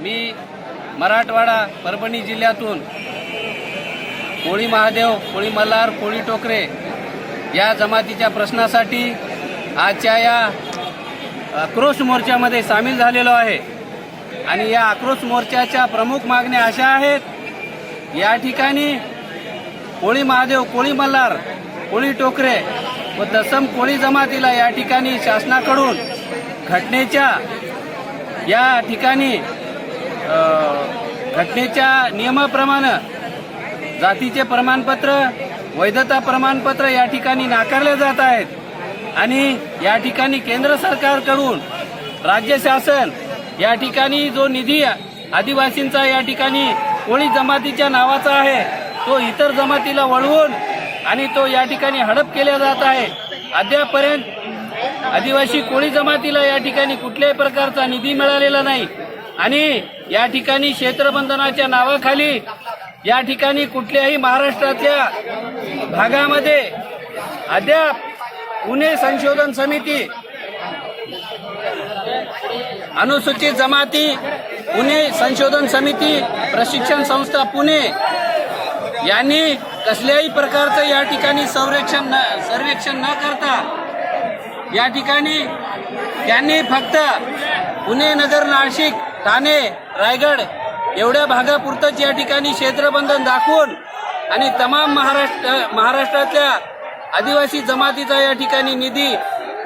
मी मराठवाडा परभणी जिल्ह्यातून कोळी महादेव कोळी मल्हार कोळी टोकरे या जमातीच्या प्रश्नासाठी आजच्या या आक्रोश मोर्चामध्ये सामील झालेलो आहे. आणि या आक्रोश मोर्चाच्या प्रमुख मागण्या अशा आहेत या ठिकाणी कोळी महादेव कोळी मल्हार कोळी टोकरे व दसम कोळी जमातीला या ठिकाणी शासनाकडून घटनेच्या या ठिकाणी घटनेच्या नियमाप्रमाणे जातीचे प्रमाणपत्र वैधता प्रमाणपत्र या ठिकाणी नाकारले जात आहेत. आणि या ठिकाणी केंद्र सरकारकडून राज्य शासन या ठिकाणी जो निधी आदिवासींचा या ठिकाणी कोळी जमातीच्या नावाचा आहे तो इतर जमातीला वळवून आणि तो या ठिकाणी हडप केला जात आहे. अद्यापर्यंत आदिवासी कोळी जमातीला या ठिकाणी कुठल्याही प्रकारचा निधी मिळालेला नाही. आणि या ठिकाणी क्षेत्रबंधनाच्या नावाखाली या ठिकाणी कुठल्याही महाराष्ट्रातल्या भागामध्ये अद्याप पुणे संशोधन समिती अनुसूचित जमाती पुणे संशोधन समिती प्रशिक्षण संस्था पुणे यांनी कसल्याही प्रकारचं या ठिकाणी संरक्षण न सर्वेक्षण न करता या ठिकाणी त्यांनी फक्त पुणे नगर नाशिक ठाणे रायगड एवढ्या भागापुरतंच या ठिकाणी क्षेत्रबंधन दाखवून आणि तमाम महाराष्ट्र महाराष्ट्रातल्या आदिवासी जमातीचा या ठिकाणी निधी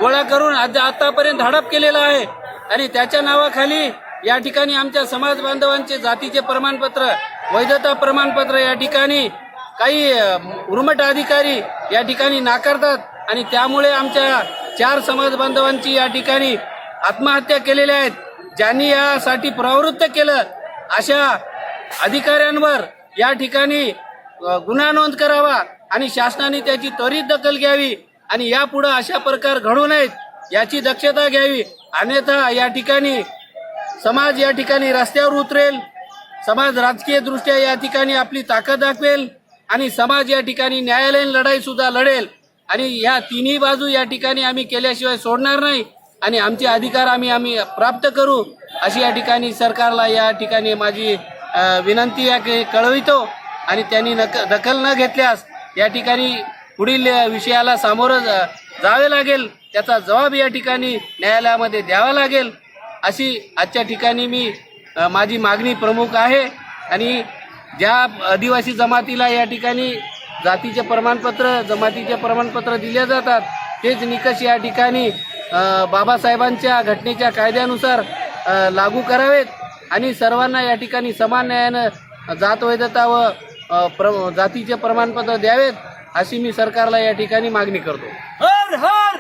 गोळा करून आज आतापर्यंत हडप केलेला आहे. आणि त्याच्या नावाखाली या ठिकाणी आमच्या समाज बांधवांचे जातीचे प्रमाणपत्र वैधता प्रमाणपत्र या ठिकाणी काही उर्मट अधिकारी या ठिकाणी नाकारतात आणि त्यामुळे आमच्या चार समाज बांधवांची या ठिकाणी आत्महत्या केलेल्या आहेत. ज्यांनी यासाठी प्रवृत्त केलं अशा अधिकाऱ्यांवर या ठिकाणी गुन्हा नोंद करावा आणि शासनाने त्याची त्वरित दखल घ्यावी आणि यापुढे अशा प्रकार घडू नयेत याची दक्षता घ्यावी. अन्यथा या ठिकाणी समाज या ठिकाणी रस्त्यावर उतरेल समाज राजकीय दृष्ट्या या ठिकाणी आपली ताकद दाखवेल आणि समाज या ठिकाणी न्यायालयीन लढाई सुद्धा लढेल. आणि या तिन्ही बाजू या ठिकाणी आम्ही केल्याशिवाय सोडणार नाही. आणि आमचे अधिकार आम्ही आम्ही प्राप्त करू अशी या ठिकाणी सरकारला या ठिकाणी माझी विनंती या कळवितो. आणि त्यांनी नक दखल न घेतल्यास या ठिकाणी पुढील विषयाला सामोरं जावे लागेल. त्याचा जबाब या ठिकाणी न्यायालयामध्ये द्यावा लागेल. अशी आजच्या ठिकाणी मी माझी मागणी प्रमुख आहे. आणि ज्या आदिवासी जमातीला या ठिकाणी जातीचे प्रमाणपत्र जमातीचे प्रमाणपत्र दिले जातात तेच निकष या ठिकाणी बाबासाहेबांच्या घटनेच्या कायद्यानुसार लागू करावेत आणि सर्वांना या ठिकाणी समान न्यायानं जात वैधता व प्र जातीचे प्रमाणपत्र द्यावेत अशी मी सरकारला या ठिकाणी मागणी करतो. हर हर!